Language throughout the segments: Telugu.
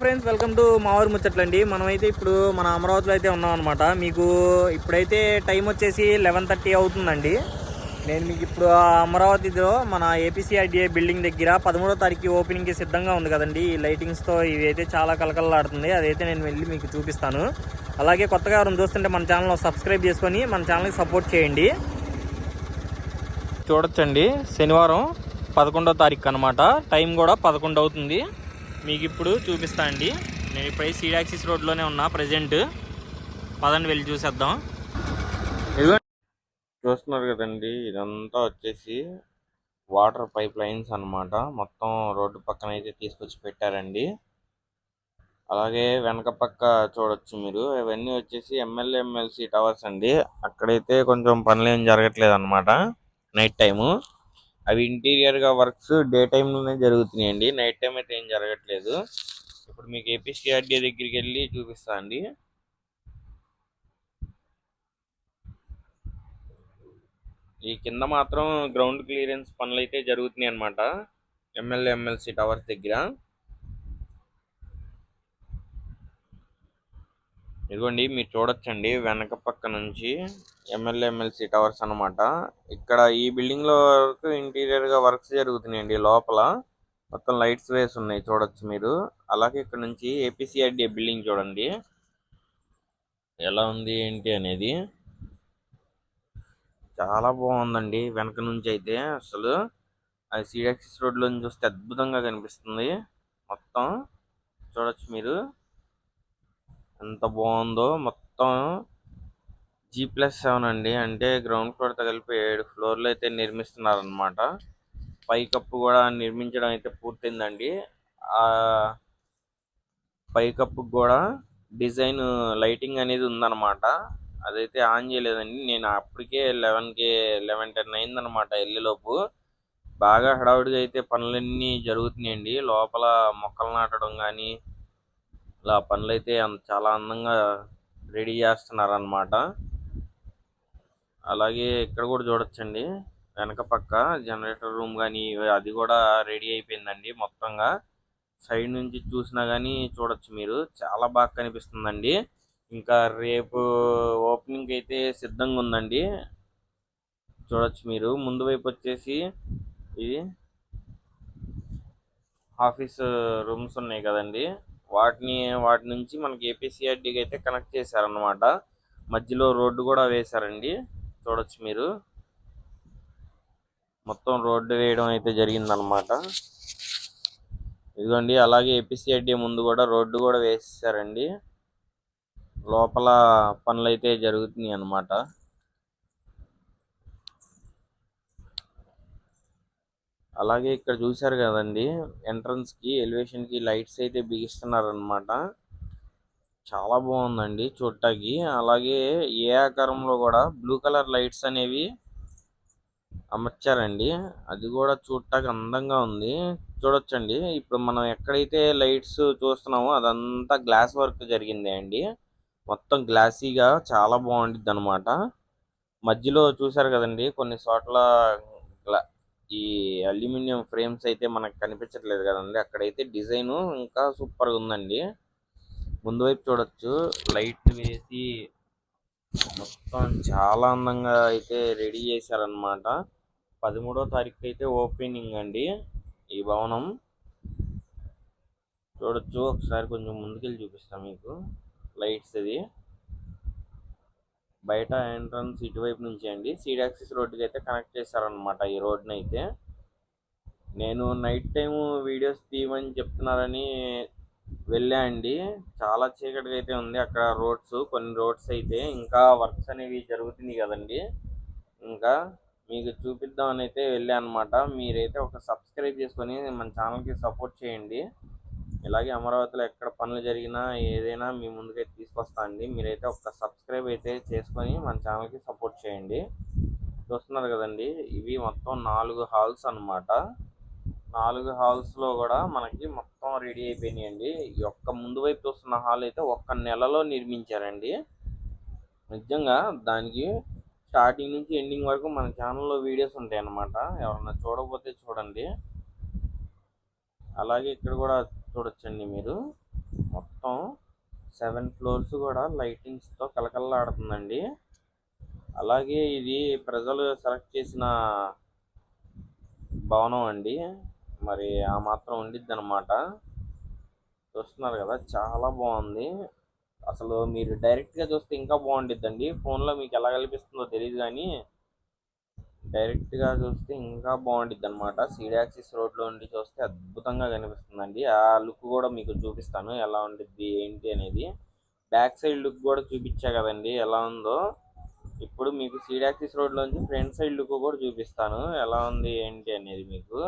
ఫ్రెండ్స్ వెల్కమ్ టు మావూరు ముచ్చట్లండి మనమైతే ఇప్పుడు మన అమరావతిలో అయితే ఉన్నాం అనమాట మీకు ఇప్పుడైతే టైం వచ్చేసి లెవెన్ థర్టీ అవుతుందండి. నేను మీకు ఇప్పుడు ఆ అమరావతిలో మన ఏపీసీఆర్డీఏ బిల్డింగ్ దగ్గర పదమూడో తారీఖు ఓపెనింగ్కి సిద్ధంగా ఉంది కదండి. ఈ లైటింగ్స్తో ఇవి అయితే చాలా కలకలలాడుతుంది అదైతే నేను వెళ్ళి మీకు చూపిస్తాను. అలాగే కొత్తగా ఎవరైనా చూస్తుంటే మన ఛానల్ సబ్స్క్రైబ్ చేసుకొని మన ఛానల్కి సపోర్ట్ చేయండి. చూడొచ్చండి. శనివారం పదకొండో తారీఖు అనమాట టైం కూడా పదకొండు అవుతుంది. మీకు ఇప్పుడు చూపిస్తా అండి. నేను ఇప్పుడైతే సీడాక్సిస్ రోడ్లోనే ఉన్నా ప్రజెంట్ పదండి వెళ్ళి చూసేద్దాం. ఇదిగో చూస్తున్నారు కదండి ఇదంతా వచ్చేసి వాటర్ పైప్ లైన్స్ అన్నమాట. మొత్తం రోడ్డు పక్కన అయితే తీసుకొచ్చి పెట్టారండి. అలాగే వెనక పక్క చూడొచ్చు మీరు. ఇవన్నీ వచ్చేసి ఎమ్మెల్యే ఎమ్మెల్సీ టవర్స్ అండి. అక్కడైతే కొంచెం పనులు ఏం జరగట్లేదు అనమాట నైట్ టైము అవి ఇంటీరియర్గా వర్క్స్ డే టైంలోనే జరుగుతున్నాయండి. నైట్ టైం అయితే ఏం జరగట్లేదు. ఇప్పుడు మీకు ఏపీసీఆర్డీ దగ్గరికి వెళ్ళి చూపిస్తా అండి. ఈ కింద మాత్రం గ్రౌండ్ క్లియరెన్స్ పనులు అయితే జరుగుతున్నాయి అనమాట ఎమ్మెల్యే ఎమ్మెల్సీ టవర్స్ దగ్గర. ఇదిగోండి మీరు చూడొచ్చండి వెనక పక్క నుంచి ఎమ్మెల్యే ఎమ్మెల్సీ టవర్స్ అన్నమాట. ఇక్కడ ఈ బిల్డింగ్లో వరకు ఇంటీరియర్గా వర్క్స్ జరుగుతున్నాయండి లోపల. మొత్తం లైట్స్ వేసి ఉన్నాయి చూడొచ్చు మీరు. అలాగే ఇక్కడ నుంచి ఏపీసీఆర్డీఏ బిల్డింగ్ చూడండి. ఎలా ఉంది ఏంటి అనేది. చాలా బాగుందండి వెనక నుంచి అయితే అసలు. అది సిడాక్సిస్ రోడ్లో నుంచి చూస్తే అద్భుతంగా కనిపిస్తుంది. మొత్తం చూడొచ్చు మీరు. ఎంత బాగుందో మొత్తం జీ ప్లస్ సెవెన్ అండి. అంటే గ్రౌండ్ ఫ్లోర్తో కలిపి ఏడు ఫ్లోర్లు అయితే నిర్మిస్తున్నారు అనమాట పైకప్పు కూడా నిర్మించడం అయితే పూర్తయిందండి. ఆ పైకప్పు కూడా డిజైన్ లైటింగ్ అనేది ఉందన్నమాట. అదైతే ఆన్ చేయలేదండి. నేను అప్పటికే లెవెన్కి లెవెన్ టెన్ అయిందనమాట వెళ్ళేలోపు బాగా హడావుడిగా అయితే పనులన్నీ జరుగుతున్నాయండి. లోపల మొక్కలు నాటడం కానీ ఇలా పనులు అయితే చాలా అందంగా రెడీ చేస్తున్నారనమాట అలాగే ఇక్కడ కూడా చూడొచ్చండి. వెనక పక్క జనరేటర్ రూమ్ కానీ అది కూడా రెడీ అయిపోయిందండి మొత్తంగా. సైడ్ నుంచి చూసినా కానీ చూడొచ్చు మీరు. చాలా బాగా కనిపిస్తుందండి. ఇంకా రేపు ఓపెనింగ్ అయితే సిద్ధంగా ఉందండి. చూడొచ్చు మీరు. ముందు వైపు వచ్చేసి ఇది ఆఫీస్ రూమ్స్ ఉన్నాయి కదండి. వాటిని వాటి నుంచి మనకి ఏపీసీఆర్డీకి అయితే కనెక్ట్ చేశారనమాట మధ్యలో రోడ్డు కూడా వేశారండి. చూడొచ్చు మీరు. మొత్తం రోడ్డు వేయడం అయితే జరిగిందనమాట ఇదిగోండి అలాగే ఏపీసీఆర్డీ ముందు కూడా రోడ్డు కూడా వేసేసారండి. లోపల పనులు అయితే జరుగుతున్నాయి అన్నమాట అలాగే ఇక్కడ చూశారు కదండి ఎంట్రన్స్కి ఎలివేషన్కి లైట్స్ అయితే బిగిస్తున్నారు అనమాట చాలా బాగుందండి చూడటానికి అలాగే ఏ ఆకారంలో కూడా బ్లూ కలర్ లైట్స్ అనేవి అమర్చారండి. అది కూడా చూడటానికి అందంగా ఉంది. చూడొచ్చండి. ఇప్పుడు మనం ఎక్కడైతే లైట్స్ చూస్తున్నామో అదంతా గ్లాస్ వర్క్ జరిగింది అండి. మొత్తం గ్లాసీగా చాలా బాగుంటుంది అనమాట మధ్యలో చూసారు కదండి కొన్ని చోట్ల గ్లా- ఈ అల్యూమినియం ఫ్రేమ్స్ అయితే మనకు కనిపించట్లేదు కదండి. అక్కడైతే డిజైన్ ఇంకా సూపర్గా ఉందండి. ముందు వైపు చూడొచ్చు. లైట్ వేసి మొత్తం చాలా అందంగా అయితే రెడీ చేశారనమాట పదమూడో తారీఖు అయితే ఓపెనింగ్ అండి ఈ భవనం. చూడొచ్చు. ఒకసారి కొంచెం ముందుకెళ్ళి చూపిస్తాం మీకు. లైట్స్ అది బయట ఎంట్రన్స్ ఇటువైపు నుంచి అండి. సీడాక్సిస్ రోడ్డుకి అయితే కనెక్ట్ చేశారనమాట ఈ రోడ్ని అయితే నేను నైట్ టైము వీడియోస్ తీయమని చెప్తున్నారని వెళ్ళా అండి. చాలా చీకటిగా అయితే ఉంది అక్కడ రోడ్స్ కొన్ని రోడ్స్ అయితే. ఇంకా వర్క్స్ అనేవి జరుగుతుంది కదండి. ఇంకా మీకు చూపిద్దామని అయితే వెళ్ళా అనమాట మీరైతే ఒక సబ్స్క్రైబ్ చేసుకొని మన ఛానల్కి సపోర్ట్ చేయండి. ఇలాగే అమరావతిలో ఎక్కడ పనులు జరిగినా ఏదైనా మీ ముందుకైతే తీసుకొస్తా అండి. మీరైతే ఒక సబ్స్క్రైబ్ అయితే చేసుకొని మన ఛానల్కి సపోర్ట్ చేయండి. చూస్తున్నారు కదండి ఇవి మొత్తం నాలుగు హాల్స్ అన్నమాట. నాలుగు హాల్స్లో కూడా మనకి మొత్తం రెడీ అయిపోయినాయండి ఈ ఒక్క ముందు వైపు చూస్తున్న హాల్ అయితే ఒక్క నెలలో నిర్మించారండి. నిజంగా దానికి స్టార్టింగ్ నుంచి ఎండింగ్ వరకు మన ఛానల్లో వీడియోస్ ఉంటాయి అన్నమాట ఎవరన్నా చూడకపోతే చూడండి. అలాగే ఇక్కడ కూడా చూడొచ్చండి మీరు. మొత్తం సెవెన్ ఫ్లోర్స్ కూడా లైటింగ్స్తో కలకల్లాడుతుందండి అలాగే ఇది ప్రజలు సెలెక్ట్ చేసిన భవనం అండి. మరి ఆ మాత్రం ఉండిద్ది అనమాట చూస్తున్నారు కదా చాలా బాగుంది. అసలు మీరు డైరెక్ట్గా చూస్తే ఇంకా బాగుండిద్దండి. ఫోన్లో మీకు ఎలా కనిపిస్తుందో తెలియదు కానీ డైరెక్ట్గా చూస్తే ఇంకా బాగుంటుంది అనమాట సీడాక్సిస్ రోడ్లో ఉండి చూస్తే అద్భుతంగా కనిపిస్తుందండి. ఆ లుక్ కూడా మీకు చూపిస్తాను. ఎలా ఉండిద్ది ఏంటి అనేది. బ్యాక్ సైడ్ లుక్ కూడా చూపించా కదండి. ఎలా ఉందో. ఇప్పుడు మీకు సీడాక్సిస్ రోడ్లోంచి ఫ్రంట్ సైడ్ లుక్ కూడా చూపిస్తాను. ఎలా ఉంది ఏంటి అనేది మీకు.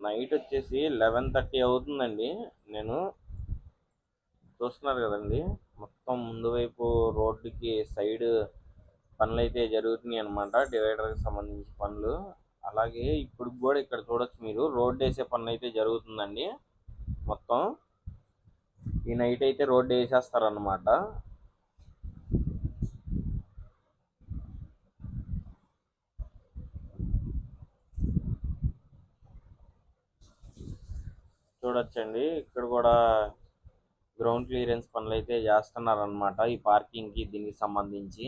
నైట్ వచ్చేసి లెవెన్ థర్టీ అవుతుందండి. నేను చూస్తున్నారు కదండి. మొత్తం ముందు వైపు రోడ్డుకి సైడ్ పనులు అయితే జరుగుతున్నాయి అనమాట డివైడర్కి సంబంధించి పనులు. అలాగే ఇప్పుడు కూడా ఇక్కడ చూడొచ్చు మీరు. రోడ్డు వేసే పనులు అయితే జరుగుతుందండి. మొత్తం ఈ నైట్ అయితే రోడ్డు వేసేస్తారనమాట చూడొచ్చండి. ఇక్కడ కూడా గ్రౌండ్ క్లియరెన్స్ పనులు అయితే చేస్తున్నారనమాట ఈ పార్కింగ్కి దీనికి సంబంధించి.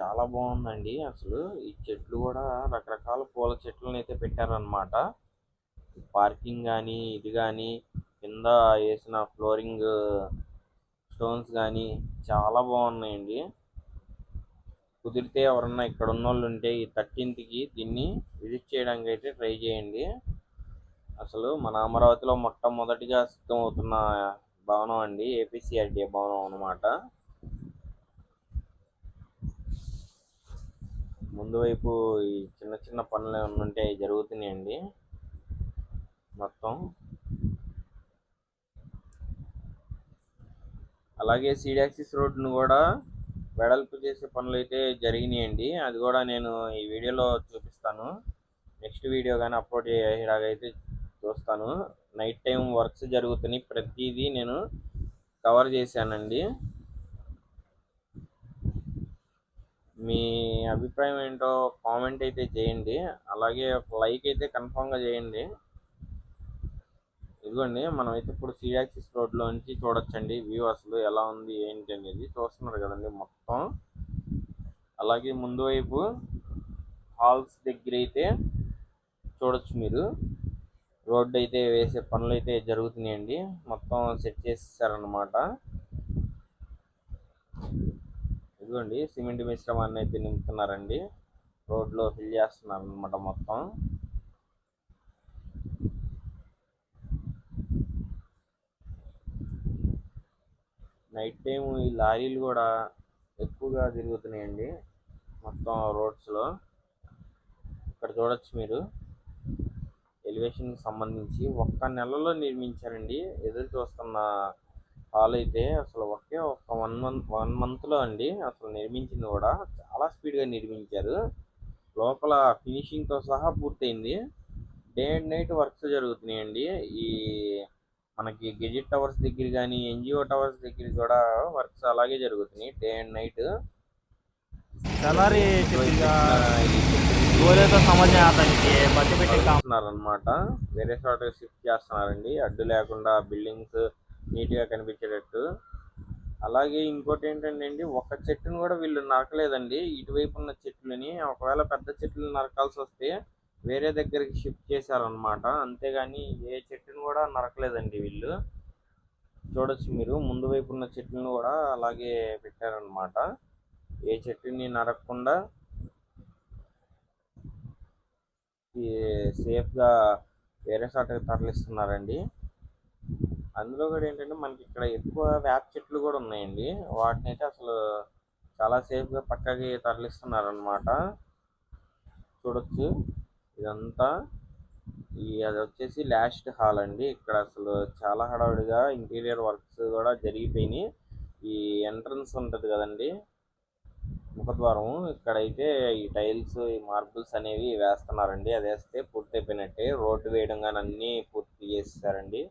చాలా బాగుందండి. అసలు ఈ చెట్లు కూడా రకరకాల పూల చెట్లను అయితే పెట్టారనమాట. పార్కింగ్ కానీ ఇది కానీ కింద వేసిన ఫ్లోరింగ్ స్టోన్స్ కానీ చాలా బాగున్నాయండి. కుదిరితే ఎవరన్నా ఇక్కడ ఉన్న వాళ్ళు ఉంటే ఈ థర్టీన్త్కి దీన్ని విజిట్ చేయడానికి అయితే ట్రై చేయండి. అసలు మన అమరావతిలో మొట్టమొదటిగా సిద్ధమవుతున్న భవనం అండి ఏపీసీఆర్డీఏ భవనం అనమాట ముందు వైపు ఈ చిన్న చిన్న పనులు ఏమైనా ఉంటే జరుగుతున్నాయండి. మొత్తం. అలాగే సీడాక్సిస్ రోడ్డును కూడా వెడల్పు చేసే పనులు అయితే జరిగినాయండి. అది కూడా నేను ఈ వీడియోలో చూపిస్తాను. నెక్స్ట్ వీడియో కానీ అప్లోడ్ అయ్యేలాగైతే చూస్తాను. నైట్ టైం వర్క్స్ జరుగుతున్నాయి. ప్రతిదీ నేను కవర్ చేశానండి. మీ అభిప్రాయం ఏంటో కామెంట్ అయితే చేయండి. అలాగే ఒక లైక్ అయితే కన్ఫామ్గా చేయండి. ఇదిగోండి మనం అయితే ఇప్పుడు సియాక్సిస్ రోడ్లో నుంచి చూడొచ్చండి. వ్యూ అసలు ఎలా ఉంది ఏంటి అనేది చూస్తున్నారు కదండి మొత్తం. అలాగే ముందు వైపు హాల్స్ దగ్గర అయితే చూడొచ్చు మీరు. రోడ్డు అయితే వేసే పనులు అయితే జరుగుతున్నాయండి. మొత్తం సెట్ చేసేసారనమాట ఇదిగోండి సిమెంట్ మిశ్రమాన్ని అయితే నింపుతున్నారండి. రోడ్లో ఫిల్ చేస్తున్నారు అనమాట మొత్తం. నైట్ టైం ఈ లారీలు కూడా ఎక్కువగా తిరుగుతున్నాయండి మొత్తం రోడ్స్లో. ఇక్కడ చూడొచ్చు మీరు. ఎలివేషన్కి సంబంధించి ఒక్క నెలలో నిర్మించారండి. ఎదురు చూస్తున్న హాల్ అయితే అసలు ఒకే ఒక వన్ మంత్ వన్ మంత్లో అండి అసలు నిర్మించింది కూడా. చాలా స్పీడ్గా నిర్మించారు. లోపల ఫినిషింగ్తో సహా పూర్తయింది. డే అండ్ నైట్ వర్క్స్ జరుగుతున్నాయండి. ఈ మనకి గెజిట్ టవర్స్ దగ్గర కానీ ఎన్జిఓ టవర్స్ దగ్గర కూడా వర్క్స్ అలాగే జరుగుతున్నాయి డే అండ్ నైట్. అనమాట వేరే చోట షిఫ్ట్ చేస్తున్నారండి. అడ్డు లేకుండా బిల్డింగ్స్ నీట్గా కనిపించేటట్టు. అలాగే ఇంకోటి ఏంటంటే అండి ఒక చెట్టును కూడా వీళ్ళు నరకలేదండి. ఇటువైపు ఉన్న చెట్లని ఒకవేళ పెద్ద చెట్లు నరకాల్సి వస్తే వేరే దగ్గరికి షిఫ్ట్ చేశారనమాట అంతేగాని ఏ చెట్టును కూడా నరకలేదండి వీళ్ళు. చూడొచ్చు మీరు ముందు వైపు ఉన్న చెట్లను కూడా అలాగే పెట్టారనమాట ఏ చెట్టుని నరకకుండా సేఫ్గా వేరే చోటకి తరలిస్తున్నారండి. అందులో కూడా ఏంటంటే మనకి ఇక్కడ ఎక్కువ వేప చెట్లు కూడా ఉన్నాయండి. వాటిని అయితే అసలు చాలా సేఫ్గా పక్కకి తరలిస్తున్నారనమాట చూడొచ్చు. ఇదంతా ఈ అది వచ్చేసి లాస్ట్ హాల్ అండి. ఇక్కడ అసలు చాలా హడావుడిగా ఇంటీరియర్ వర్క్స్ కూడా జరిగిపోయినాయి. ఈ ఎంట్రన్స్ ఉంటుంది కదండి. ముఖద్వారం. ఇక్కడైతే ఈ టైల్స్ ఈ మార్బుల్స్ అనేవి వేస్తున్నారండి. అది వేస్తే పూర్తి అయిపోయినట్టే రోడ్డు వేయడం కానీ అన్నీ పూర్తి చేసేసారండి.